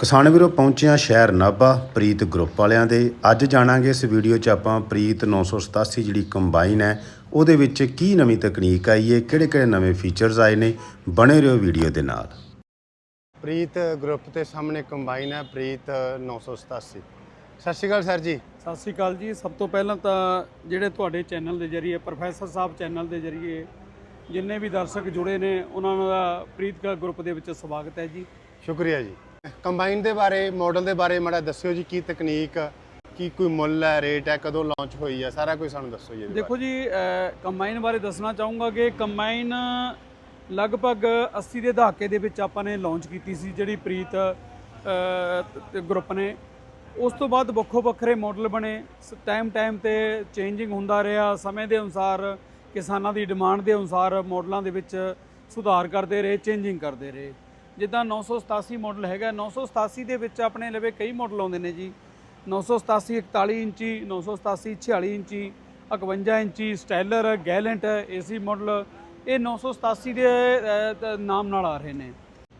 ਕਿਸਾਨ ਵੀਰੋ ਪਹੁੰਚਿਆ ਸ਼ਹਿਰ ਨਾਭਾ ਪ੍ਰੀਤ ਗਰੁੱਪ ਵਾਲਿਆਂ ਦੇ। ਅੱਜ ਜਾਣਾਂਗੇ ਇਸ ਵੀਡੀਓ 'ਚ ਆਪਾਂ ਪ੍ਰੀਤ 987 ਜਿਹੜੀ ਕੰਬਾਈਨ ਹੈ ਉਹਦੇ ਵਿੱਚ ਕੀ ਨਵੀਂ ਤਕਨੀਕ ਆਈ ਹੈ ਕਿਹੜੇ ਕਿਹੜੇ ਨਵੇਂ ਫੀਚਰਸ ਆਏ ਨੇ ਬਣੇ ਰਹੋ ਵੀਡੀਓ ਦੇ ਨਾਲ। ਪ੍ਰੀਤ ਗਰੁੱਪ ਦੇ ਸਾਹਮਣੇ ਕੰਬਾਈਨ ਹੈ ਪ੍ਰੀਤ 987 ਸਤਿ ਸ਼੍ਰੀ ਅਕਾਲ ਸਰ ਜੀ। ਸਤਿ ਸ੍ਰੀ ਅਕਾਲ ਜੀ। ਸਭ ਤੋਂ ਪਹਿਲਾਂ ਤਾਂ ਜਿਹੜੇ ਤੁਹਾਡੇ ਚੈਨਲ ਦੇ ਜਰੀਏ ਪ੍ਰੋਫੈਸਰ ਸਾਹਿਬ ਚੈਨਲ ਦੇ ਜਰੀਏ ਜਿੰਨੇ ਵੀ ਦਰਸ਼ਕ ਜੁੜੇ ਨੇ ਉਹਨਾਂ ਦਾ ਪ੍ਰੀਤਕਾ ਗਰੁੱਪ ਦੇ ਵਿੱਚ ਸਵਾਗਤ ਹੈ ਜੀ। ਸ਼ੁਕਰੀਆ ਜੀ। ਕੰਬਾਈਨ ਦੇ ਬਾਰੇ ਮਾਡਲ ਦੇ ਬਾਰੇ ਮਾੜਾ ਦੱਸਿਓ ਜੀ, ਕੀ ਤਕਨੀਕ, ਕੀ ਕੋਈ ਮੁੱਲ ਹੈ ਰੇਟ ਹੈ, ਕਦੋਂ ਲਾਂਚ ਹੋਈ ਹੈ, ਸਾਰਾ ਕੁਝ ਸਾਨੂੰ ਦੱਸੋ ਜੀ ਦੇਖੋ ਜੀ ਕੰਬਾਈਨ ਬਾਰੇ ਦੱਸਣਾ ਚਾਹੂੰਗਾ ਕਿ ਕੰਬਾਈਨ ਲਗਭਗ 80 ਦੇ ਦਹਾਕੇ ਦੇ ਵਿੱਚ ਆਪਾਂ ਨੇ ਲਾਂਚ ਕੀਤੀ ਸੀ, ਜਿਹੜੀ ਪ੍ਰੀਤ ਗਰੁੱਪ ਨੇ। ਉਸ ਤੋਂ ਬਾਅਦ ਵੱਖੋ ਵੱਖਰੇ ਮਾਡਲ ਬਣੇ। ਟਾਈਮ ਟਾਈਮ ਤੇ ਚੇਂਜਿੰਗ ਹੁੰਦਾ ਰਿਹਾ। ਸਮੇਂ ਦੇ ਅਨੁਸਾਰ, ਕਿਸਾਨਾਂ ਦੀ ਡਿਮਾਂਡ ਦੇ ਅਨੁਸਾਰ ਮਾਡਲਾਂ ਦੇ ਵਿੱਚ ਸੁਧਾਰ ਕਰਦੇ ਰਹੇ ਚੇਂਜਿੰਗ ਕਰਦੇ ਰਹੇ। ਜਿੱਦਾਂ 987 ਮਾਡਲ ਹੈਗਾ 987 ਦੇ ਵਿੱਚ ਆਪਣੇ ਲਵੇ ਕਈ ਮਾਡਲ ਆਉਂਦੇ ਨੇ ਜੀ। 987 41 ਇੰਚੀ 987 46 ਇੰਚੀ 51 ਇੰਚੀ ਸਟਾਈਲਰ ਗੈਲੈਂਟ ਏਸੀ ਮਾਡਲ ਇਹ 987 ਦੇ ਨਾਮ ਨਾਲ ਆ ਰਹੇ ਨੇ।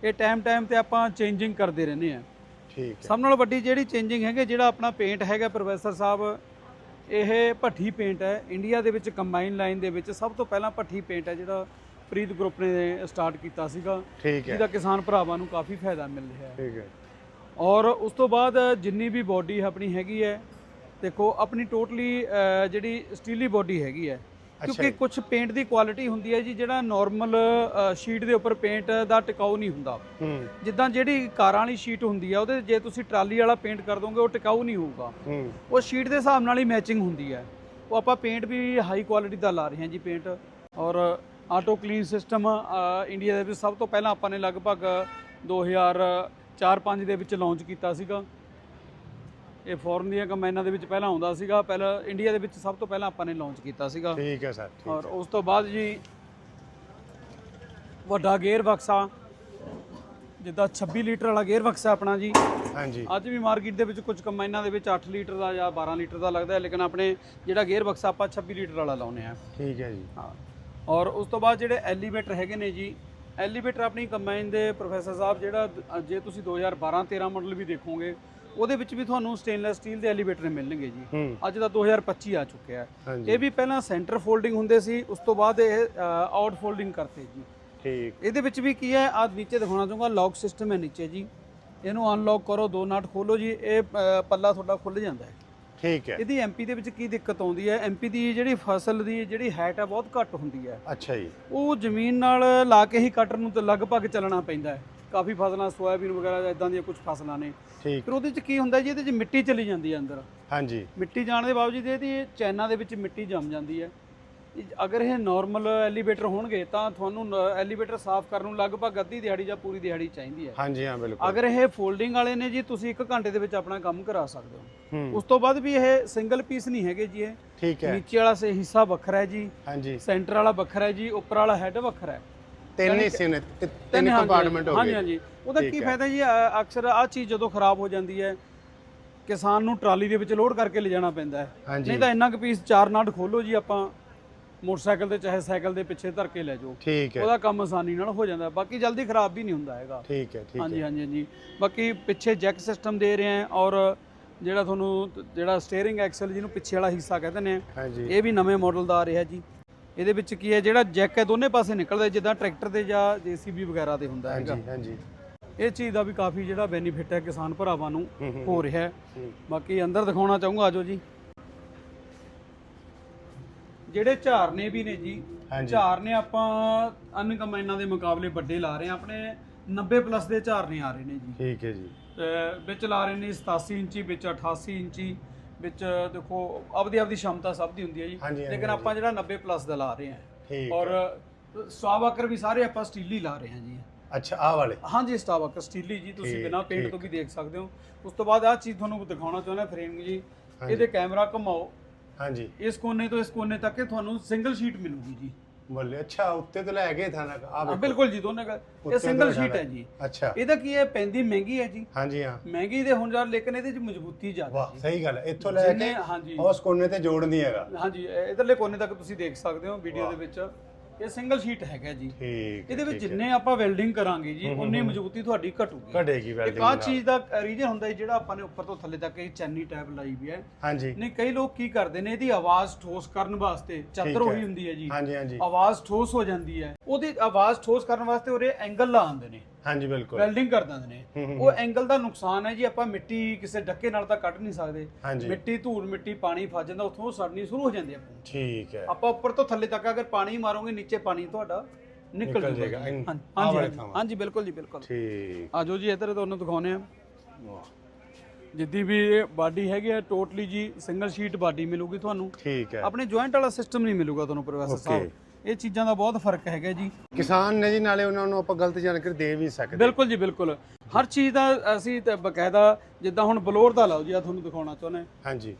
ਇਹ ਟਾਈਮ ਟਾਈਮ ਤੇ ਆਪਾਂ ਚੇਂਜਿੰਗ ਕਰਦੇ ਰਹਿੰਦੇ ਆ ਠੀਕ ਹੈ। ਸਭ ਨਾਲੋਂ ਵੱਡੀ ਜਿਹੜੀ ਚੇਂਜਿੰਗ ਹੈਗੇ ਜਿਹੜਾ ਆਪਣਾ ਪੇਂਟ ਹੈਗਾ ਪ੍ਰੋਫੈਸਰ ਸਾਹਿਬ ਇਹ ਭੱਠੀ ਪੇਂਟ ਹੈ। ਇੰਡੀਆ ਦੇ ਵਿੱਚ ਕੰਬਾਈਨ ਲਾਈਨ ਦੇ ਵਿੱਚ ਸਭ ਤੋਂ ਪਹਿਲਾਂ ਭੱਠੀ ਪੇਂਟ ਹੈ ਜਿਹੜਾ ਪ੍ਰੀਤ ਗਰੁੱਪ ਨੇ ਸਟਾਰਟ ਕੀਤਾ ਸੀਗਾ ਠੀਕ ਹੈ। ਜਿਹਦਾ ਕਿਸਾਨ ਭਰਾਵਾਂ ਨੂੰ ਕਾਫੀ ਫਾਇਦਾ ਮਿਲ ਰਿਹਾ ਹੈ। ਠੀਕ ਹੈ। ਔਰ ਉਸ ਤੋਂ ਬਾਅਦ ਜਿੰਨੀ ਵੀ ਬਾਡੀ ਆਪਣੀ ਹੈਗੀ ਹੈ ਦੇਖੋ ਆਪਣੀ ਟੋਟਲੀ ਜਿਹੜੀ ਸਟੀਲੀ ਬਾਡੀ ਹੈਗੀ ਹੈ ਕਿਉਂਕਿ। ਕੁਝ ਪੇਂਟ ਦੀ ਕੁਆਲਿਟੀ ਹੁੰਦੀ ਹੈ ਜੀ ਜਿਹੜਾ ਨਾਰਮਲ ਸ਼ੀਟ ਦੇ ਉੱਪਰ ਪੇਂਟ ਦਾ ਟਿਕਾਊ ਨਹੀਂ ਹੁੰਦਾ। ਹੂੰ। ਜਿੱਦਾਂ ਜਿਹੜੀ ਕਾਰਾਂ ਵਾਲੀ ਸ਼ੀਟ ਹੁੰਦੀ ਆ ਉਹਦੇ ਜੇ ਤੁਸੀਂ ਟਰਾਲੀ ਵਾਲਾ ਪੇਂਟ ਕਰ ਦੋਗੇ ਉਹ ਟਿਕਾਊ ਨਹੀਂ ਹੋਊਗਾ। ਹੂੰ। ਉਹ ਸ਼ੀਟ ਦੇ ਹਿਸਾਬ ਨਾਲ ਹੀ ਮੈਚਿੰਗ ਹੁੰਦੀ ਹੈ। ਉਹ ਆਪਾਂ ਪੇਂਟ ਵੀ ਹਾਈ ਕੁਆਲਿਟੀ ਦਾ ਲਾ ਰਹੇ ਹਾਂ ਜੀ ਪੇਂਟ ਔਰ ਆਟੋ ਕਲੀਨ ਸਿਸਟਮ ਇੰਡੀਆ ਦੇ ਵਿੱਚ ਸਭ ਤੋਂ ਪਹਿਲਾਂ ਆਪਾਂ ਨੇ ਲਗਭਗ 2004-5 ਦੇ ਵਿੱਚ ਲਾਂਚ ਕੀਤਾ ਸੀਗਾ। ਇਹ ਫੋਰਨ ਦੀਆਂ ਕੰਬਾਈਨਾਂ ਦੇ ਵਿੱਚ ਪਹਿਲਾਂ ਆਉਂਦਾ ਸੀਗਾ ਪਹਿਲਾਂ ਇੰਡੀਆ ਦੇ ਵਿੱਚ ਸਭ ਤੋਂ ਪਹਿਲਾਂ ਆਪਾਂ ਨੇ ਲਾਂਚ ਕੀਤਾ ਸੀਗਾ। ਠੀਕ ਹੈ ਸਰ ਠੀਕ ਔਰ ਉਸ ਤੋਂ ਬਾਅਦ ਜੀ ਵੱਡਾ ਗੇਅਰ ਬਕਸਾ ਜਿੱਦਾਂ 26 ਲੀਟਰ ਵਾਲਾ ਗੇਅਰ ਬਕਸਾ ਆਪਣਾ ਜੀ। ਹਾਂਜੀ। ਅੱਜ ਵੀ ਮਾਰਕੀਟ ਦੇ ਵਿੱਚ ਕੁਝ ਕੰਬਾਈਨਾਂ ਦੇ ਵਿੱਚ 8 ਲੀਟਰ ਦਾ ਜਾਂ 12 ਲੀਟਰ ਦਾ ਲੱਗਦਾ ਹੈ ਲੇਕਿਨ ਆਪਣੇ ਜਿਹੜਾ ਗੇਅਰ ਬਕਸਾ ਆਪਾਂ 26 ਲੀਟਰ ਵਾਲਾ ਲਾਉਨੇ ਆ ਠੀਕ ਹੈ ਜੀ। ਹਾਂ। ਔਰ ਉਸ ਤੋਂ ਬਾਅਦ ਜਿਹੜੇ ਐਲੀਵੇਟਰ ਹੈਗੇ ਨੇ ਜੀ ਐਲੀਵੇਟਰ ਆਪਣੀ ਕੰਬਾਈਨ ਦੇ ਪ੍ਰੋਫੈਸਰ ਸਾਹਿਬ ਜਿਹੜਾ ਜੇ ਤੁਸੀਂ 2012-13 ਮਾਡਲ ਵੀ ਦੇਖੋਗੇ ਉਹਦੇ ਵਿੱਚ ਵੀ ਤੁਹਾਨੂੰ ਸਟੇਨਲੈਸ ਸਟੀਲ ਦੇ ਐਲੀਵੇਟਰ ਮਿਲਣਗੇ ਜੀ। ਅੱਜ ਦਾ 2025 ਆ ਚੁੱਕਿਆ ਹੈ। ਇਹ ਵੀ ਪਹਿਲਾਂ ਸੈਂਟਰ ਫੋਲਡਿੰਗ ਹੁੰਦੇ ਸੀ ਉਸ ਤੋਂ ਬਾਅਦ ਇਹ ਆਊਟ ਫੋਲਡਿੰਗ ਕਰਤੇ ਜੀ। ਠੀਕ। ਇਹਦੇ ਵਿੱਚ ਵੀ ਕੀ ਹੈ ਆ ਨੀਚੇ ਦਿਖਾਉਣਾ ਚਾਹੂੰਗਾ ਲੌਕ ਸਿਸਟਮ ਹੈ ਨੀਚੇ ਜੀ। ਇਹਨੂੰ ਅਨਲੌਕ ਕਰੋ ਦੋ ਨਾਟ ਖੋਲੋ ਜੀ ਇਹ ਪੱਲਾ ਤੁਹਾਡਾ ਖੁੱਲ ਜਾਂਦਾ ਹੈ। ਠੀਕ ਹੈ। ਇਹਦੀ ਐਮਪੀ ਦੇ ਵਿੱਚ ਕੀ ਦਿੱਕਤ ਆਉਂਦੀ ਹੈ? ਐਮਪੀ ਦੀ ਜਿਹੜੀ ਫਸਲ ਦੀ ਜਿਹੜੀ ਹਾਈਟ ਹੈ ਬਹੁਤ ਘੱਟ ਹੁੰਦੀ ਹੈ। ਅੱਛਾ ਜੀ। ਉਹ ਜ਼ਮੀਨ ਨਾਲ ਲਾ ਕੇ ਹੀ ਕਟਰ ਨੂੰ ਤੇ ਲਗਭਗ ਚੱਲਣਾ ਪੈਂਦਾ ਹੈ। ਕਾਫੀ ਫਸਲਾਂ ਸੋਇਆਬੀਨ ਵਗੈਰਾ ਇਦਾਂ ਦੀਆਂ ਕੁਝ ਫਸਲਾਂ ਨੇ। ਠੀਕ। ਫਿਰ ਉਹਦੇ ਵਿੱਚ ਕੀ ਹੁੰਦਾ ਜੀ? ਇਹਦੇ 'ਚ ਮਿੱਟੀ ਚਲੀ ਜਾਂਦੀ ਹੈ ਅੰਦਰ। ਹਾਂਜੀ। ਮਿੱਟੀ ਜਾਣ ਦੇ ਬਾਵਜੂਦ ਇਹਦੀ ਚੈਨਾਂ ਦੇ ਵਿੱਚ ਮਿੱਟੀ ਜੰਮ ਜਾਂਦੀ ਹੈ। ਅਗਰ ਇਹ ਨਾਰਮਲ ਐਲੀਵੇਟਰ ਹੋਣਗੇ ਤਾਂ ਤੁਹਾਨੂੰ ਐਲੀਵੇਟਰ ਸਾਫ਼ ਕਰਨ ਨੂੰ ਲਗਭਗ ਅੱਧੀ ਦਿਹਾੜੀ ਜਾਂ ਪੂਰੀ ਦਿਹਾੜੀ ਚਾਹੀਦੀ ਹੈ। ਹਾਂਜੀ ਹਾਂ ਬਿਲਕੁਲ। ਅਗਰ ਇਹ ਫੋਲਡਿੰਗ ਵਾਲੇ ਨੇ ਜੀ ਤੁਸੀਂ 1 ਘੰਟੇ ਦੇ ਵਿੱਚ ਆਪਣਾ ਕੰਮ ਕਰਾ ਸਕਦੇ ਹੋ। ਉਸ ਤੋਂ ਬਾਅਦ ਵੀ ਇਹ ਸਿੰਗਲ ਪੀਸ ਨਹੀਂ ਹੈਗੇ ਜੀ ਇਹ। ਠੀਕ ਹੈ। ਨੀਚੇ ਵਾਲਾ ਸੇ ਹਿੱਸਾ ਵੱਖਰਾ ਹੈ ਜੀ। ਹਾਂਜੀ। ਸੈਂਟਰ ਵਾਲਾ ਵੱਖਰਾ ਹੈ ਜੀ ਉੱਪਰ ਵਾਲਾ ਹੈਡ ਵੱਖਰਾ ਹੈ। ਤਿੰਨ ਹਿੱਸੇ ਨੇ ਤਿੰਨ ਹਾਂਜੀ, ਕੰਪਾਰਟਮੈਂਟ ਹੋ ਹਾਂਜੀ ਗਏ। ਹਾਂਜੀ ਉਹਦਾ ਠੀਕ ਕੀ। ਫਾਇਦਾ ਜੀ ਅਕਸਰ ਆ ਚੀਜ਼ ਜਦੋਂ ਖਰਾਬ ਹੋ ਜਾਂਦੀ ਹੈ ਕਿਸਾਨ ਨੂੰ ਟਰਾਲੀ ਦੇ ਵਿੱਚ ਲੋਡ ਕਰਕੇ ਲਿਜਾਣਾ ਪੈਂਦਾ ਹੈ। ਹਾਂਜੀ। ਨਹੀਂ ਤਾਂ ਇੰਨਾ ਕੁ ਪੀਸ ਚਾਰ ਨਾਟ ਖੋਲੋ ਜੀ ਆਪਾਂ। ਮੋਟਰਸਾਈਕਲ ਤੇ ਚਾਹੇ ਸਾਈਕਲ ਦੇ ਪਿੱਛੇ ਧਰ ਕੇ ਲੈ ਜਾਓ। ਠੀਕ ਹੈ। ਉਹਦਾ ਕੰਮ ਆਸਾਨੀ ਨਾਲ ਹੋ ਜਾਂਦਾ। ਬਾਕੀ ਜਲਦੀ ਖਰਾਬ ਵੀ ਨਹੀਂ ਹੁੰਦਾ ਹੈਗਾ। ਠੀਕ ਹੈ ਠੀਕ ਹਾਂਜੀ ਹੈ। ਹਾਂਜੀ ਹਾਂਜੀ। ਬਾਕੀ ਪਿੱਛੇ ਜੈਕ ਸਿਸਟਮ ਦੇ ਰਹੇ ਆ ਔਰ ਜਿਹੜਾ ਤੁਹਾਨੂੰ ਤ- ਜਿਹੜਾ ਸਟੀਅਰਿੰਗ ਐਕਸਲ ਜਿਹਨੂੰ ਪਿੱਛੇ ਵਾਲਾ ਹਿੱਸਾ ਕਹਿੰਦੇ ਨੇ ਇਹ ਵੀ ਨਵੇਂ ਮਾਡਲ ਦਾ ਆ ਰਿਹਾ ਜੀ। ਇਹਦੇ ਵਿੱਚ ਕੀ ਹੈ ਜਿਹੜਾ ਜੈਕ ਹੈ ਦੋਨੇ ਪਾਸੇ ਨਿਕਲਦਾ ਜਿੱਦਾਂ ਟਰੈਕਟਰ ਦੇ ਜਾਂ ਜੀਸੀਬੀ ਵਗੈਰਾ ਦੇ ਹੁੰਦਾ ਹੈਗਾ। ਹਾਂਜੀ। ਹਾਂਜੀ ਇਹ ਚੀਜ਼ ਦਾ ਵੀ ਕਾਫੀ ਜਿਹੜਾ ਬੈਨੀਫਿਟ ਹੈ ਕਿਸਾਨ ਭਰਾਵਾਂ ਨੂੰ ਹੂੰ, ਰਿਹਾ ਹੂੰ। ਬਾਕੀ ਅੰਦਰ ਦਿਖਾਉਣਾ ਚਾਹੂੰਗਾ ਆਜੋ ਜੀ। ਜਿਹੜੇ ਝਾਰਨੇ ਵੀ ਨੇ ਜੀ ਹਾਂਜੀ। ਝਾਰਨੇ ਆਪਾਂ ਅਨ ਕੰਬਾਈਨਾਂ ਦੇ ਮੁਕਾਬਲੇ ਵੱਡੇ ਲਾ ਰਹੇ ਆ ਆਪਣੇ 90 ਪਲੱਸ ਦੇ ਝਾਰਨੇ ਆ ਰਹੇ ਨੇ ਜੀ। ਠੀਕ ਹੈ ਜੀ। ਤੇ ਵਿੱਚ ਲਾ ਰਹੇ ਨੇ 87 ਇੰਚੀ ਵਿੱਚ 88 ਇੰਚੀ ਵਿੱਚ ਦੇਖੋ ਆਪਦੀ ਆਪਦੀ ਸ਼ਮਤਾ ਸਭ ਦੀ ਹੁੰਦੀ ਹੈ ਜੀ। ਲੇਕਿਨ ਆਪਾਂ ਜਿਹੜਾ 90 ਪਲੱਸ ਦਾ ਲਾ ਰਹੇ ਠੀਕ ਔਰ ਸਟਾਵਾਕਰ ਵੀ ਸਾਰੇ ਆਪਾਂ ਸਟੀਲੀ ਲਾ ਰਹੇ ਹਾਂ ਜੀ। ਅੱਛਾ ਆਹ ਵਾਲੇ? ਹਾਂਜੀ ਸਟਾਵਾਕਰ ਸਟੀਲੀ ਜੀ ਤੁਸੀਂ ਬਿਨਾ ਪੇਂਟ। ਤੋਂ ਵੀ ਦੇਖ ਸਕਦੇ ਹੋ। ਉਸ ਤੋਂ ਬਾਅਦ ਆਹ ਚੀਜ਼ ਤੁਹਾਨੂੰ ਦਿਖਾਉਣਾ ਚਾਹੁੰਦਾ ਫਰੇਮ ਜੀ। ਇਹਦੇ ਕੈਮਰਾ ਘੁਮਾਓ। ਹਾਂਜੀ। ਇਸ ਕੋਨੇ ਤੋਂ ਇਸ ਕੋਨੇ ਤੱਕ ਇਹ ਤੁਹਾਨੂੰ ਸਿੰਗਲ ਸ਼ੀਟ ਮਿਲੂਗੀ ਜੀ। ਬੋਲੇ ਅੱਛਾ ਉੱਤੇ ਤੋਂ ਲੈ ਕੇ ਥਾਣਾ ਆ ਹਾਂ, ਬਿਲਕੁਲ ਜੀ ਦੋਨੇ ਉੱਤੇ ਇਹ ਸਿੰਗਲ ਤੋਂ ਸ਼ੀਟ ਹੈ ਜੀ। ਅੱਛਾ। ਇਹਦਾ ਕੀ ਹੈ? ਪੈਂਦੀ ਮਹਿੰਗੀ ਹੈ ਜੀ। ਹਾਂਜੀ ਹਾਂ। ਮਹਿੰਗੀ ਦੇ ਹੁਣ ਯਾਰ ਲੇਕਿਨ ਇਹਦੇ ਚ ਮਜ਼ਬੂਤੀ ਜ਼ਿਆਦਾ ਵਾਹ ਸਹੀ ਗੱਲ ਹੈ। ਇੱਥੋਂ ਲੈ ਜਿੰਨੇ ਕੇ ਹਾਂਜੀ। ਉਸ ਕੋਨੇ ਤੇ ਜੋੜ ਨਹੀਂ ਹੈਗਾ। ਹਾਂਜੀ ਇਹ ਇਧਰਲੇ ਕੋਨੇ ਤੱਕ ਤੁਸੀਂ ਦੇਖ ਸਕਦੇ ਹੋ ਵੀਡੀਓ ਦੇ ਵਿੱਚ। ਇਹ ਸਿੰਗਲ ਸ਼ੀਟ ਹੈਗਾ ਜੀ। ਠੀਕ ਇਹਦੇ ਵਿੱਚ ਜਿੰਨੇ ਆਪਾਂ ਵੈਲਡਿੰਗ ਕਰਾਂਗੇ ਜੀ ਉਨੀ ਮਜ਼ਬੂਤੀ ਤੁਹਾਡੀ ਘਟੂਗੀ। ਘਟੇਗੀ ਇੱਕ ਵੈਲਡਿੰਗ ਆਹ ਚੀਜ਼ ਦਾ ਰੀਜਨ ਹੁੰਦਾ ਹੈ ਜਿਹੜਾ ਆਪਾਂ ਨੇ ਉੱਪਰ ਤੋਂ ਥੱਲੇ ਤੱਕ ਇਹ ਚੈਨੀ ਟੈਬ ਲਾਈ ਵੀ ਹੈ। ਹਾਂਜੀ। ਨਹੀਂ ਕਈ ਲੋਕ ਕੀ ਕਰਦੇ ਨੇ ਇਹਦੀ ਆਵਾਜ਼ ਠੋਸ ਕਰਨ ਵਾਸਤੇ ਚਾਦਰ। ਉਹੀ ਹੁੰਦੀ ਹੈ ਜੀ। ਹਾਂਜੀ ਹਾਂਜੀ। ਆਵਾਜ਼ ਠੋਸ ਹੋ ਜਾਂਦੀ ਹੈ। ਉਹਦੀ ਆਵਾਜ਼ ਠੋਸ ਕਰਨ ਵਾਸਤੇ ਉਹਦੇ ਐਂਗਲ ਲਾ ਆਉਂਦੇ ਨੇ। ਹਾਂਜੀ ਬਿਲਕੁਲ। ਵੈਲਡਿੰਗ ਕਰ ਦਿੰਦੇ ਨੇ। ਉਹ ਐਂਗਲ ਦਾ ਨੁਕਸਾਨ ਹੈ ਜੀ ਆਪਾਂ ਮਿੱਟੀ ਕਿਸੇ ਡੱਕੇ ਨਾਲ ਤਾਂ ਕੱਢ ਨਹੀਂ ਸਕਦੇ। ਹਾਂਜੀ। ਮਿੱਟੀ ਧੂੜ ਮਿੱਟੀ ਪਾਣੀ ਫਸ ਜਾਂਦਾ ਉੱਥੋਂ ਉਹ ਸੜਨੀ ਸ਼ੁਰੂ ਹੋ ਜਾਂਦੀ ਹੈ ਆਪਾਂ ਨੂੰ। ਠੀਕ ਹੈ। ਆਪਾਂ ਉੱਪਰ ਤੋਂ ਥੱਲੇ ਤੱਕ ਅਗਰ ਪਾਣੀ ਮਾਰੋਗੇ ਨੀਚੇ ਪਾਣੀ ਤੁਹਾਡਾ ਨਿਕਲ ਨਿਕਲ ਜਾਏਗਾ। ਹਾਂਜੀ ਆਹ ਵਾਲੇ ਹਾਂਜੀ, ਥਾਵਾਂ। ਹਾਂਜੀ ਬਿਲਕੁਲ ਜੀ ਬਿਲਕੁਲ। ਠੀਕ। ਆਜੋ ਜੀ ਇੱਧਰ ਤੁਹਾਨੂੰ ਦਿਖਾਉਨੇ ਆ ਵਾਹ, ਜਿੱਦੀ ਵੀ ਇਹ ਬਾਡੀ ਹੈਗੀ ਆ ਟੋਟਲੀ ਜੀ ਸਿੰਗਲ ਸ਼ੀਟ ਬਾਡੀ ਮਿਲੂਗੀ ਤੁਹਾਨੂੰ। ਠੀਕ ਹੈ। ਆਪਣੇ ਜੁਆਇੰਟ ਵਾਲਾ ਸਿਸਟਮ ਨਹੀਂ ਮਿਲੂਗਾ ਤੁਹਾਨੂੰ ਪ੍ਰੋਫੈਸਰ ਸਾਹਿਬ। ਇਹ ਚੀਜ਼ਾਂ ਦਾ ਬਹੁਤ ਫ਼ਰਕ ਹੈਗਾ ਜੀ। ਕਿਸਾਨ ਨੇ ਜੀ ਨਾਲੇ ਉਹਨਾਂ ਨੂੰ ਆਪਾਂ ਗਲਤ ਜਾਣਕਾਰੀ ਦੇ ਵੀ ਸਕਦੇ। ਬਿਲਕੁਲ ਜੀ ਬਿਲਕੁਲ। ਹਰ ਚੀਜ਼ ਦਾ ਅਸੀਂ ਤੇ ਬਕਾਇਦਾ ਜਿੱਦਾਂ ਹੁਣ ਬਲੋਰ ਦਾ ਲਾਓ ਜੀ ਆ ਤੁਹਾਨੂੰ ਦਿਖਾਉਣਾ ਚਾਹੁੰਦੇ ਹਾਂਜੀ।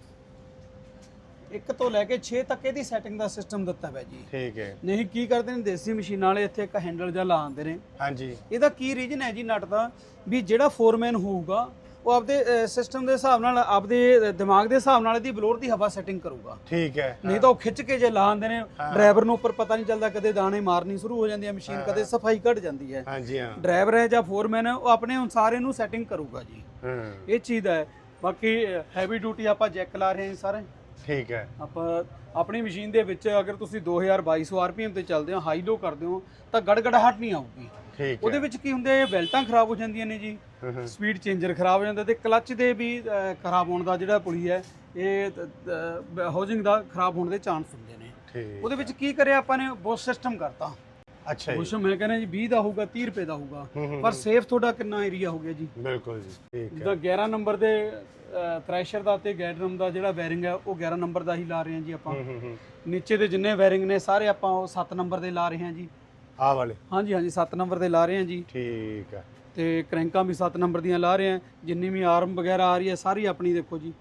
ਇੱਕ ਤੋਂ ਲੈ ਕੇ 6 ਤੱਕ ਇਹਦੀ ਸੈਟਿੰਗ ਦਾ ਸਿਸਟਮ ਦਿੱਤਾ ਹੋਇਆ ਜੀ। ਠੀਕ ਹੈ। ਨਹੀਂ ਕੀ ਕਰਦੇ ਨੇ ਦੇਸੀ ਮਸ਼ੀਨਾਂ ਵਾਲੇ ਇੱਥੇ ਇੱਕ ਹੈਂਡਲ ਜਿਹਾ ਲਾ ਆਉਂਦੇ ਨੇ। ਹਾਂਜੀ। ਇਹਦਾ ਕੀ ਰੀਜਨ ਹੈ ਜੀ ਨਟ ਦਾ? ਵੀ ਜਿਹੜਾ ਫੋਰਮੈਨ ਹੋਊਗਾ ਉਹ ਆਪਦੇ ਸਿਸਟਮ ਦੇ ਹਿਸਾਬ ਨਾਲ ਆਪਦੇ ਦਿਮਾਗ ਦੇ ਹਿਸਾਬ ਨਾਲ ਇਹਦੀ ਬਲੋਰ ਦੀ ਹਵਾ ਸੈਟਿੰਗ ਕਰੂਗਾ। ਠੀਕ ਹੈ। ਨਹੀਂ ਤਾਂ ਉਹ ਖਿੱਚ ਕੇ ਜੇ ਲਾ ਆਉਂਦੇ ਨੇ ਡਰਾਈਵਰ ਨੂੰ ਉੱਪਰ ਪਤਾ ਨਹੀਂ ਚੱਲਦਾ ਕਦੇ ਦਾਣੇ ਮਾਰਨੀ ਸ਼ੁਰੂ ਹੋ ਜਾਂਦੀ ਹੈ ਮਸ਼ੀਨ ਕਦੇ ਸਫ਼ਾਈ ਘਟ ਜਾਂਦੀ ਹੈ। ਹਾਂਜੀ ਹਾਂ। ਡਰਾਈਵਰ ਹੈ ਜਾਂ ਫੋਰਮੈਨ ਹੈ ਉਹ ਆਪਣੇ ਅਨੁਸਾਰ ਇਹਨੂੰ ਸੈਟਿੰਗ ਕਰੂਗਾ ਜੀ। ਹਾਂ। ਇਹ ਚੀਜ਼ ਹੈ। ਬਾਕੀ ਹੈਵੀ ਡਿਊਟੀ ਆਪਾਂ ਜੈਕ ਲਾ ਰਹੇ ਹਾਂ ਸਾਰੇ। ਠੀਕ ਹੈ। ਆਪਾਂ ਆਪਣੀ ਮਸ਼ੀਨ ਦੇ ਵਿੱਚ ਅਗਰ ਤੁਸੀਂ 2200 ਆਰਪੀਐਮ ਤੇ ਚੱਲਦੇ ਹੋ ਹਾਈ ਲੋ ਕਰਦੇ ਹੋ ਤਾਂ ਗੜਗੜਾਹਟ ਨਹੀਂ ਆਊਗੀ। ਠੀਕ ਹੈ। ਉਹਦੇ ਵਿੱਚ ਕੀ ਹੁੰਦੇ ਆ ਬੈਲਟਾਂ ਖਰਾਬ ਹੋ ਜਾਂਦੀਆਂ ਨੇ ਜੀ। ਸਪੀਡ ਚੇਂਜਰ ਖਰਾਬ ਹੋ ਜਾਂਦਾ ਤੇ ਕਲੱਚ ਦੇ ਵੀ ਅਹ, ਖਰਾਬ ਹੋਣ ਦਾ ਜਿਹੜਾ ਪੁਲੀ ਹੈ ਇਹ ਹਾਊਸਿੰਗ ਦਾ ਖਰਾਬ ਹੋਣ ਦੇ ਚਾਂਸ ਹੁੰਦੇ ਨੇ। ਠੀਕ। ਉਹਦੇ ਵਿੱਚ ਕੀ ਕਰਿਆ ਆਪਾਂ ਨੇ? ਬੋਸ ਸਿਸਟਮ ਕਰਤਾ। ਅੱਛਾ ਜੀ। ਬੋਸ ਮੈਂ ਕਹਿੰਦਾ ਜੀ 20 ਦਾ ਹੋਊਗਾ 30 ਰੁਪਏ ਦਾ ਹੋਊਗਾ। ਹੂੰ, ਪਰ ਸੇਫ ਤੁਹਾਡਾ ਕਿੰਨਾ ਏਰੀਆ ਹੋ ਗਿਆ ਜੀ? ਬਿਲਕੁਲ ਜੀ ਠੀਕ ਹੈ। ਜਿੱਦਾਂ 11 ਨੰਬਰ ਦੇ ਥ੍ਰੈਸ਼ਰ ਦਾ ਤੇ ਗੈਡਰਮ ਦਾ ਜਿਹੜਾ ਵਾਇਰਿੰਗ ਹੈ ਉਹ 11 ਨੰਬਰ ਦਾ ਹੀ ਲਾ ਰਹੇ ਹਾਂ ਜੀ ਆਪਾਂ। ਹੂੰ ਹੂੰ ਹੂੰ। ਨੀਚੇ ਦੇ ਜਿੰਨੇ ਵਾਇਰਿੰਗ ਨੇ ਸਾਰੇ ਆਪਾਂ ਉਹ 7 ਨੰਬਰ ਦੇ ਲਾ ਰਹੇ ਹਾਂ ਜੀ। ਆਹ ਵਾਲੇ? ਹਾਂਜੀ ਹਾਂਜੀ 7 ਨੰਬਰ ਦੇ ਲਾ ਰਹੇ ਹਾਂ ਜੀ। ਠੀਕ ਹੈ ਤੇ ਕ੍ਰੈਂਕਾਂ ਵੀ 7 ਨੰਬਰ ਦੀਆਂ ਲਾ ਰਹੇ ਹਾਂ। ਜਿੰਨੀ ਵੀ ਆਰਮ ਵਗੈਰਾ ਆ ਰਹੀ ਹੈ ਸਾਰੀ ਆਪਣੀ ਦੇਖੋ ਜੀ।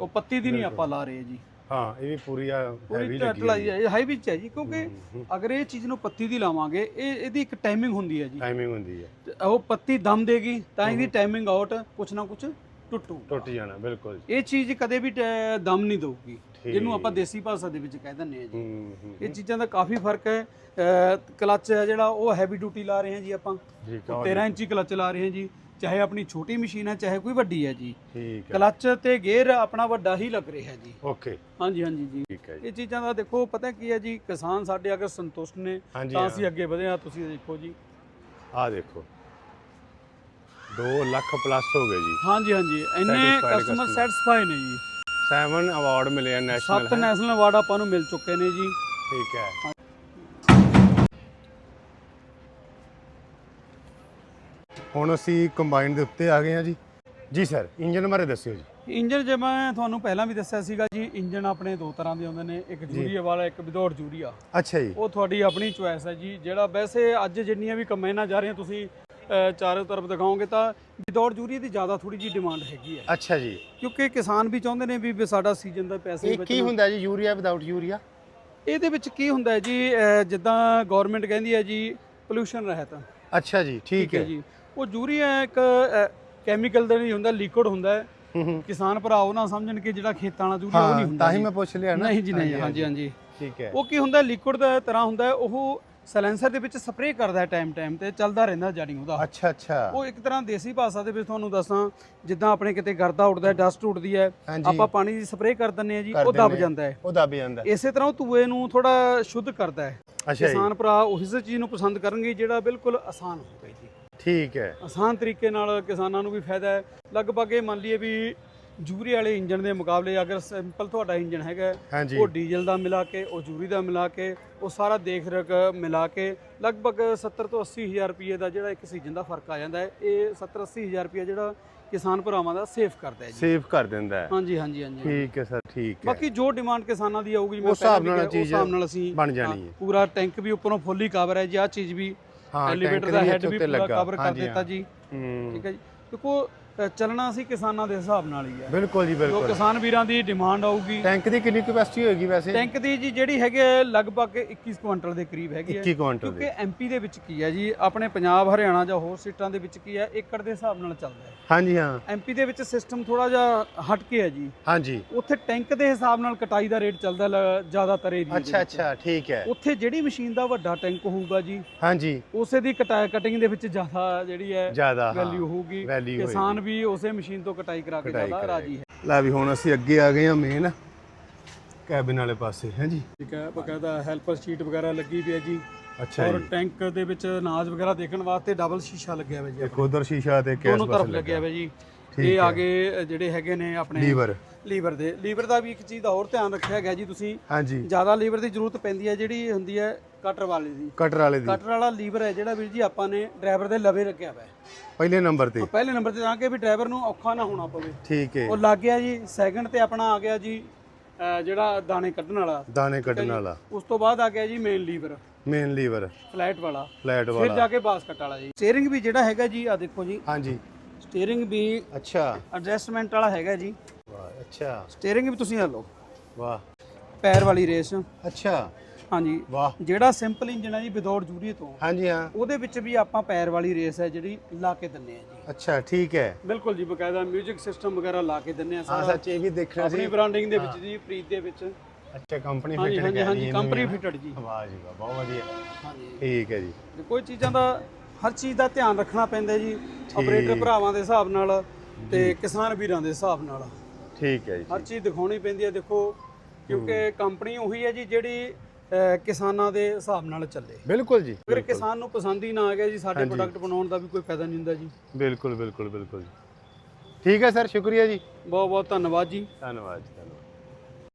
ਉਹ ਪੱਤੀ ਦੀ ਨਹੀਂ ਆਪਾਂ ਲਾ ਰਹੇ ਜੀ। ਹਾਂ ਇਹ ਵੀ ਪੂਰੀ ਆ ਹੈਵੀ ਲੱਗੀ ਹੈ ਇਹ ਹਾਈ ਵਿੱਚ ਹੈ ਜੀ ਕਿਉਂਕਿ ਅਗਰ ਇਹ ਚੀਜ਼ ਨੂੰ ਪੱਤੀ ਦੀ ਲਾਵਾਂਗੇ ਇਹ ਇਹਦੀ ਇੱਕ ਟਾਈਮਿੰਗ ਹੁੰਦੀ ਹੈ ਜੀ। ਟਾਈਮਿੰਗ ਹੁੰਦੀ ਹੈ। ਉਹ ਪੱਤੀ ਦਮ ਦੇਗੀ ਤਾਂ ਇਹਦੀ ਟਾਈਮਿੰਗ ਆਊਟ ਕੁਛ ਨਾ ਕੁਛ ਟੁੱਟੂ। ਟੁੱਟ ਜਾਣਾ ਬਿਲਕੁਲ। ਇਹ ਚੀਜ਼ ਕਦੇ ਵੀ ਦਮ ਨਹੀਂ ਦਊਗੀ। ਜਿਹਨੂੰ ਆਪਾਂ ਦੇਸੀ ਭਾਸ਼ਾ ਦੇ ਵਿੱਚ ਕਹਿ ਦਿੰਦੇ ਆ ਜੀ। ਇਹ ਚੀਜ਼ਾਂ ਦਾ ਕਾਫੀ ਫ਼ਰਕ ਹੈ। ਕਲੱਚ ਹੈ ਜਿਹੜਾ ਉਹ ਹੈਵੀ ਡਿਊਟੀ ਲਾ ਰਹੇ ਹਾਂ ਜੀ ਆਪਾਂ। ਠੀਕ ਆ 13 ਇੰਚੀ ਕਲੱਚ ਲਾ ਰਹੇ ਹਾਂ ਜੀ। ਚਾਹੇ ਆਪਣੀ ਛੋਟੀ ਮਸ਼ੀਨ ਹੈ ਚਾਹੇ ਕੋਈ ਵੱਡੀ ਹੈ ਜੀ। ਠੀਕ ਹੈ। ਕਲੱਚ ਤੇ ਗੇਅਰ ਆਪਣਾ ਵੱਡਾ ਹੀ ਲੱਗ ਰਿਹਾ ਜੀ। ਓਕੇ। ਹਾਂਜੀ ਹਾਂਜੀ ਜੀ। ਠੀਕ ਹੈ ਜੀ। ਇਹ ਚੀਜ਼ਾਂ ਦਾ ਦੇਖੋ ਪਤਾ ਕੀ ਹੈ ਜੀ? ਕਿਸਾਨ ਸਾਡੇ ਅਗਰ ਸੰਤੁਸ਼ਟ ਨੇ ਹਾਂਜੀ, ਤਾਂ ਹਾਂ। ਅਸੀਂ ਅੱਗੇ ਵਧੇ ਆ ਤੁਸੀਂ ਦੇਖੋ ਜੀ। ਆਹ ਦੇਖੋ। 2 ਲੱਖ ਪਲੱਸ ਹੋ ਗਏ ਜੀ। ਹਾਂਜੀ ਹਾਂਜੀ। ਇੰਨੇ Satisfied ਕਸਟਮਰ customer। ਸੈਟੀਸਫਾਈ ਨੇ ਜੀ। 7 ਅਵਾਰਡ ਮਿਲੇ ਆ ਨੈਸ਼ਨਲ ਸੱਤ ਨੈਸ਼ਨਲ ਅਵਾਰਡ ਆਪਾਂ ਨੂੰ ਮਿਲ ਚੁੱਕੇ ਨੇ ਜੀ। ਠੀਕ ਹੈ। ਹੁਣ ਅਸੀਂ ਕੰਬਾਈਨ ਦੇ ਉੱਤੇ ਆ ਗਏ ਆ ਜੀ। ਜੀ ਸਰ ਇੰਜਨ ਬਾਰੇ ਦੱਸਿਓ ਜੀ। ਇੰਜਨ ਜੇ ਮੈਂ ਤੁਹਾਨੂੰ ਪਹਿਲਾਂ ਵੀ ਦੱਸਿਆ ਸੀਗਾ ਜੀ ਇੰਜਨ ਆਪਣੇ ਦੋ ਤਰ੍ਹਾਂ ਦੇ ਹੁੰਦੇ ਨੇ ਇੱਕ ਜੂਰੀਆ ਵਾਲਾ ਇੱਕ ਵਿਦਆਊਟ ਜੂਰੀਆ। ਅੱਛਾ ਜੀ। ਉਹ ਤੁਹਾਡੀ ਆਪਣੀ ਚੁਆਇਸ ਹੈ ਜੀ ਜਿਹੜਾ ਵੈਸੇ ਅੱਜ ਜਿੰਨੀਆਂ ਵੀ ਕੰਬਾਈਨਾਂ ਜਾ ਰਹੀਆਂ ਤੁਸੀਂ ਚਾਰੋਂ ਤਰਫ ਦਿਖਾਓਗੇ ਤਾਂ ਵਿਦਆਊਟ ਜੂਰੀਆ ਦੀ ਜ਼ਿਆਦਾ ਥੋੜੀ ਜੀ ਡਿਮਾਂਡ ਹੈਗੀ ਹੈ। ਅੱਛਾ ਜੀ। ਕਿਉਂਕਿ ਕਿਸਾਨ ਵੀ ਚਾਹੁੰਦੇ ਨੇ ਵੀ ਸਾਡਾ ਸੀਜ਼ਨ ਦਾ ਪੈਸੇ ਇਹ ਕੀ ਹੁੰਦਾ ਜੀ ਯੂਰੀਆ ਵਿਦਆਊਟ ਯੂਰੀਆ? ਇਹਦੇ ਵਿੱਚ ਕੀ ਹੁੰਦਾ ਹੈ ਜੀ ਜਿੱਦਾਂ ਗਵਰਨਮੈਂਟ ਕਹਿੰਦੀ ਹੈ ਜੀ ਪੋਲੂਸ਼ਨ ਰਹਿਤ। ਅੱਛਾ ਜੀ ਠੀਕ ਹੈ ਜੀ। ਉਹ ਯੂਰੀਆ ਇੱਕ ਕੈਮੀਕਲ ਦਾ ਨਹੀਂ ਹੁੰਦਾ ਲਿਕੁਇਡ ਹੁੰਦਾ ਹੈ। ਕਿਸਾਨ ਭਰਾ ਉਹ ਨਾ ਸਮਝਣ ਕਿ ਜਿਹੜਾ ਖੇਤਾਂ ਵਾਲਾ ਯੂਰੀਆ ਉਹ ਨਹੀਂ ਹੁੰਦਾ ਤਾਂ ਹੀ। ਮੈਂ ਪੁੱਛ ਲਿਆ ਨਾ। ਨਹੀਂ ਜੀ ਨਹੀਂ ਹਾਂਜੀ ਹਾਂਜੀ ਠੀਕ ਹੈ। ਉਹ ਕੀ ਹੁੰਦਾ ਲਿਕੁਇਡ ਦਾ ਤਰ੍ਹਾਂ ਹੁੰਦਾ ਉਹ ਸੈਲੈਂਸਰ ਦੇ ਵਿੱਚ ਸਪਰੇਅ ਕਰਦਾ ਹੈ ਟਾਈਮ ਟਾਈਮ ਤੇ ਚੱਲਦਾ ਰਹਿੰਦਾ ਜਾਨੀ ਉਹਦਾ। ਅੱਛਾ ਅੱਛਾ। ਉਹ ਇੱਕ ਤਰ੍ਹਾਂ ਦੇਸੀ ਭਾਸ਼ਾ ਦੇ ਵਿੱਚ ਤੁਹਾਨੂੰ ਦੱਸਾਂ ਜਿੱਦਾਂ ਆਪਣੇ ਕਿਤੇ ਗਰਦਾ ਉੱਡਦਾ ਹੈ ਡਸਟ ਉੱਡਦੀ ਹੈ ਹਾਂਜੀ। ਆਪਾਂ ਪਾਣੀ ਦੀ ਸਪਰੇਅ ਕਰ ਦਿੰਦੇ ਆ ਜੀ ਕਰ ਉਹ ਦਬ ਦਿੰਦੇ ਆ। ਜਾਂਦਾ ਹੈ। ਉਹ ਦੱਬ ਜਾਂਦਾ ਇਸੇ ਤਰ੍ਹਾਂ ਉਹ ਧੂਏ ਨੂੰ ਥੋੜਾ ਸ਼ੁੱਧ ਕਰਦਾ ਹੈ। ਅੱਛਾ ਜੀ। ਕਿਸਾਨ ਭਰਾ ਉਸੇ ਚੀਜ਼ ਨੂੰ ਪਸੰਦ ਕਰਨਗੇ ਜਿਹੜਾ ਬਿਲਕੁਲ ਆਸਾਨ ਹੋਵੇ ਜੀ। ਠੀਕ ਹੈ। ਆਸਾਨ ਤਰੀਕੇ ਨਾਲ ਕਿਸਾਨਾਂ ਨੂੰ ਵੀ ਫਾਇਦਾ ਹੈ। ਲਗਭਗ ਇਹ ਮੰਨ ਲਈਏ ਵੀ ਜੂਰੀ ਵਾਲੇ ਇੰਜਨ ਦੇ ਮੁਕਾਬਲੇ ਅਗਰ ਸਿੰਪਲ ਤੁਹਾਡਾ ਇੰਜਨ ਹੈਗਾ ਹਾਂਜੀ। ਉਹ ਡੀਜ਼ਲ ਦਾ ਮਿਲਾ ਕੇ ਉਹ ਜੂਰੀ ਦਾ ਮਿਲਾ ਕੇ ਉਹ ਸਾਰਾ ਦੇਖ ਰਖ ਮਿਲਾ ਕੇ ਲਗਭਗ 70 ਤੋਂ 80 ਹਜ਼ਾਰ ਰੁਪਏ ਦਾ ਜਿਹੜਾ ਇੱਕ ਸੀਜ਼ਨ ਦਾ ਫ਼ਰਕ ਆ ਜਾਂਦਾ ਹੈ। ਇਹ 70 80 ਹਜ਼ਾਰ ਰੁਪਏ ਜਿਹੜਾ ਕਿਸਾਨ ਭਰਾਵਾਂ ਦਾ ਸੇਫ ਕਰਦਾ ਹੈ ਜੀ। ਸੇਵ ਕਰ ਦਿੰਦਾ ਹੈ। ਹਾਂਜੀ ਹਾਂਜੀ ਹਾਂਜੀ ਠੀਕ ਹੈ ਸਰ ਠੀਕ ਹੈ। ਬਾਕੀ ਜੋ ਡਿਮਾਂਡ ਕਿਸਾਨਾਂ ਦੀ ਆਊਗੀ ਉਸ ਹਿਸਾਬ ਨਾਲ ਪਹਿਲਾਂ ਵੀ ਕਿਹਾ, ਉਸ ਚੀਜ਼ ਹਿਸਾਬ ਨਾਲ ਅਸੀਂ ਬਣ ਜਾਣੀ ਹਾਂ, ਹੈ। ਪੂਰਾ ਟੈਂਕ ਵੀ ਉੱਪਰੋਂ ਫੁੱਲੀ ਕਵਰ ਹੈ ਜੀ ਆਹ ਚੀਜ਼ ਵੀ ਹਾਂ ਐਲੀਵੇਟਰ ਟੈਂਕ ਦਾ ਹੈਡ ਵੀ ਉੱਤੇ ਪੂਰਾ ਲੱਗਾ। ਕਵਰ ਕਰ ਹਾਂਜੀ, ਦਿੱਤਾ ਜੀ। ਹੂੰ। ਠੀਕ ਹੈ ਜੀ। ਦੇਖੋ ਚੱਲਣਾ ਸੀ ਕਿਸਾਨਾਂ ਦੇ ਹਿਸਾਬ ਨਾਲ ਹੀ ਹੈ। ਬਿਲਕੁਲ ਜੀ ਜੋ ਬਿਲਕੁਲ। ਕਿਸਾਨ ਵੀਰਾਂ ਦੀ ਡਿਮਾਂਡ ਆਊਗੀ। ਟੈਂਕ ਦੀ ਕਿੰਨੀ ਕਪੈਸਿਟੀ ਹੋਏਗੀ ਵੈਸੇ? ਟੈਂਕ ਦੀ ਜੀ ਜਿਹੜੀ ਹੈਗੀ ਹੈ ਲਗਭਗ 21 ਕੁਇੰਟਲ ਦੇ ਕਰੀਬ ਹੈਗੀ ਹੈ। 21 ਕੁਇੰਟਲ ਕਿਉਂਕਿ ਦੀ। ਐਮਪੀ ਦੇ ਵਿੱਚ ਕੀ ਹੈ ਜੀ ਆਪਣੇ ਪੰਜਾਬ ਹਰਿਆਣਾ ਜਾਂ ਹੋਰ ਸਟੇਟਾਂ ਦੇ ਵਿੱਚ ਕੀ ਹੈ ਏਕੜ ਦੇ ਹਿਸਾਬ ਨਾਲ ਚੱਲਦਾ ਹੈ। ਹਾਂਜੀ ਹਾਂ। ਐਮਪੀ ਦੇ ਵਿੱਚ ਸਿਸਟਮ ਥੋੜਾ ਜਿਹਾ ਹਟ ਕੇ ਹੈ ਜੀ। ਹਾਂਜੀ। ਉੱਥੇ ਟੈਂਕ ਦੇ ਹਿਸਾਬ ਨਾਲ ਕਟਾਈ ਦਾ ਰੇਟ ਚੱਲਦਾ ਲ- ਜ਼ਿਆਦਾਤਰ ਏਰੀਆ ਅੱਛਾ ਅੱਛਾ ਠੀਕ ਹੈ। ਉੱਥੇ ਜਿਹੜੀ ਮਸ਼ੀਨ ਦਾ ਵੱਡਾ ਟੈਂਕ ਹੋਊਗਾ ਜੀ ਹਾਂਜੀ। ਉਸੇ ਦੀ ਕਟਾਈ ਕਟਿੰਗ ਦੇ ਵਿੱਚ ਜ਼ਿਆਦਾ ਜਿਹੜੀ ਹੈ ਜ਼ਿਆਦਾ ਹਾਂ। ਵੈਲਿਊ ਹੋਊਗੀ। Value ਕਿਸਾਨ ਵੀ ਉਸੇ ਮਸ਼ੀਨ ਤੋਂ ਕਟਾਈ ਕਰਾ ਕੇ ਕਟਾਈ ਜ਼ਿਆਦਾ। ਰਾਜੀ ਹੈ। ਲੈ ਵੀ ਹੁਣ ਅਸੀਂ ਅੱਗੇ ਆ ਗਏ ਆ ਮੇਨ ਕੈਬਿਨ ਵਾਲੇ ਪਾਸੇ ਹੈ ਜੀ? ਠੀਕ ਹੈ ਬਕਾਇਦਾ ਹੈਲਪਰ ਸ਼ੀਟ ਵਗੈਰਾ ਲੱਗੀ ਵੀ ਹੈ ਜੀ। ਅੱਛਾ ਔਰ ਜੀ। ਟੈਂਕ ਦੇ ਵਿੱਚ ਅਨਾਜ ਵਗੈਰਾ ਦੇਖਣ ਵਾਸਤੇ ਡਬਲ ਸ਼ੀਸ਼ਾ ਲੱਗਿਆ ਹੋਇਆ ਜੀ ਇੱਕ ਉਧਰ ਸ਼ੀਸ਼ਾ ਤੇ ਕੈਸ ਦੋਨੋਂ ਤਰਫ ਲੱਗਿਆ ਹੋਇਆ ਜੀ। ਇਹ ਅ, ਜਿਹੜੇ ਹੈਗੇ ਨੇ ਆਪਣੇ ਲੀਵਰ। ਲੀਵਰ ਦੇ। ਲੀਵਰ ਦਾ ਵੀ ਇੱਕ ਚੀਜ਼ ਦਾ ਹੋਰ ਧਿਆਨ ਰੱਖਿਆ ਗਿਆ ਜੀ ਤੁਸੀਂ। ਹਾਂਜੀ। ਜ਼ਿਆਦਾ ਲੀਵਰ ਦੀ ਜ਼ਰੂਰਤ ਪੈਂਦੀ ਹੈ ਜਿਹੜੀ ਹੁੰਦੀ ਹੈ ਕਟਰ ਵਾਲੇ ਦੀ। ਕਟਰ ਵਾਲੇ ਦੀ। ਕਟਰ ਵਾਲਾ ਲੀਵਰ ਹੈ ਜਿਹੜਾ ਵੀਰ ਜੀ ਆਪਾਂ ਨੇ ਡਰਾਈਵਰ ਦੇ ਲਵੇ ਰੱਖਿਆ ਹੋਇਆ ਹੈ। ਪਹਿਲੇ ਨੰਬਰ ਤੇ। ਪਹਿਲੇ ਨੰਬਰ ਤੇ ਤਾਂ ਕਿ ਵੀ ਡਰਾਈਵਰ ਨੂੰ ਔਖਾ ਨਾ ਹੋਣਾ ਪਵੇ। ਠੀਕ ਹੈ। ਉਹ ਲੱਗ ਗਿਆ ਜੀ ਸੈਕੰਡ ਤੇ ਆਪਣਾ ਆ ਗਿਆ ਜੀ ਜਿਹੜਾ ਦਾਣੇ ਕੱਢਣ ਵਾਲਾ। ਦਾਣੇ ਕੱਢਣ ਵਾਲਾ। ਉਸ ਤੋਂ ਬਾਅਦ ਆ ਗਿਆ ਜੀ main lever main lever flat ਵਾਲਾ। ਫਲੈਟ ਫਿਰ ਵਾਲਾ। ਜਾ ਕੇ ਬਾਸਕਟ ਵਾਲਾ ਜੀ। ਸਟੀਅਰਿੰਗ ਵੀ ਜਿਹੜਾ ਹੈਗਾ ਜੀ ਆ ਦੇਖੋ ਜੀ। ਹਾਂਜੀ। ਸਟੀਅਰਿੰਗ ਵੀ ਅੱਛਾ। ਐਡਜਸਟਮੈਂਟ ਵਾਲਾ ਹੈਗਾ ਜੀ। ਵਾਹ ਅੱਛਾ। ਸਟੀਅਰਿੰਗ ਵੀ ਤੁਸੀਂ ਆ ਲਓ। ਵਾਹ। ਪੈਰ ਵਾਲੀ ਰੇਸ ਅੱਛਾ। ਹਾਂਜੀ। ਵਾਹ। ਜਿਹੜਾ ਸਿੰਪਲ ਇੰਜਨ ਹੈ ਜੀ ਵਿਦਆਊਟ ਜੂਰੀਏ ਤੋਂ ਹਾਂਜੀ ਹਾਂ। ਉਹਦੇ ਵਿੱਚ ਵੀ ਆਪਾਂ ਪੈਰ ਵਾਲੀ ਰੇਸ ਹੈ ਜਿਹੜੀ ਲਾ ਕੇ ਦਿੰਨੇ ਆ ਜੀ। ਅੱਛਾ ਠੀਕ ਹੈ। ਬਿਲਕੁਲ ਜੀ ਬਕਾਇਦਾ 뮤직 ਸਿਸਟਮ ਵਗੈਰਾ ਲਾ ਕੇ ਦਿੰਨੇ ਆ ਹਾਂ ਸਾਰਾ। ਸੱਚ ਇਹ ਵੀ ਦੇਖਣਾ ਆਪਣੀ ਸੀ। ਬ੍ਰਾਂਡਿੰਗ ਦੇ ਵਿੱਚ ਜੀ ਪ੍ਰੀਤ ਦੇ ਵਿੱਚ। ਅੱਛਾ ਕੰਪਨੀ ਫਿਟਡ ਹਾਂਜੀ ਹਾਂਜੀ ਕੰਪਨੀ ਫਿਟਡ ਜੀ। ਵਾਹ ਜੀ ਵਾਹ ਬਹੁਤ ਵਧੀਆ। ਹਾਂਜੀ। ਠੀਕ ਹੈ ਜੀ। ਕੋਈ ਚੀਜ਼ਾਂ ਦਾ ਹਰ ਚੀਜ਼ ਦਾ ਧਿਆਨ ਰੱਖਣਾ ਪੈਂਦਾ ਜੀ ਆਪਰੇਟਰ ਭਰਾਵਾਂ ਦੇ ਹਿਸਾਬ ਨਾਲ ਤੇ ਕਿਸਾਨ ਵੀਰਾਂ ਦੇ ਹਿਸਾਬ ਨਾਲ। ਠੀਕ ਹੈ ਜੀ ਹਰ ਚੀਜ਼ ਦਿਖਾਉਣੀ ਪੈਂਦੀ ਹੈ ਦੇਖੋ ਕਿਉਂਕਿ ਕੰਪਨੀ ਉਹੀ ਹੈ ਜੀ ਜਿਹੜੀ ਕਿਸਾਨਾਂ ਦੇ ਹਿਸਾਬ ਨਾਲ ਚੱਲੇ। ਬਿਲਕੁਲ ਜੀ ਅਗਰ ਕਿਸਾਨ ਨੂੰ ਪਸੰਦ ਹੀ ਨਾ ਆ ਗਿਆ ਜੀ ਸਾਡੇ ਪ੍ਰੋਡਕਟ ਬਣਾਉਣ ਦਾ ਵੀ ਕੋਈ ਫਾਇਦਾ ਨਹੀਂ ਹੁੰਦਾ ਜੀ। ਬਿਲਕੁਲ ਬਿਲਕੁਲ ਬਿਲਕੁਲ ਠੀਕ ਹੈ ਸਰ ਸ਼ੁਕਰੀਆ ਜੀ। ਬਹੁਤ ਬਹੁਤ ਧੰਨਵਾਦ ਜੀ। ਧੰਨਵਾਦ ਜੀ। ਧੰਨਵਾਦ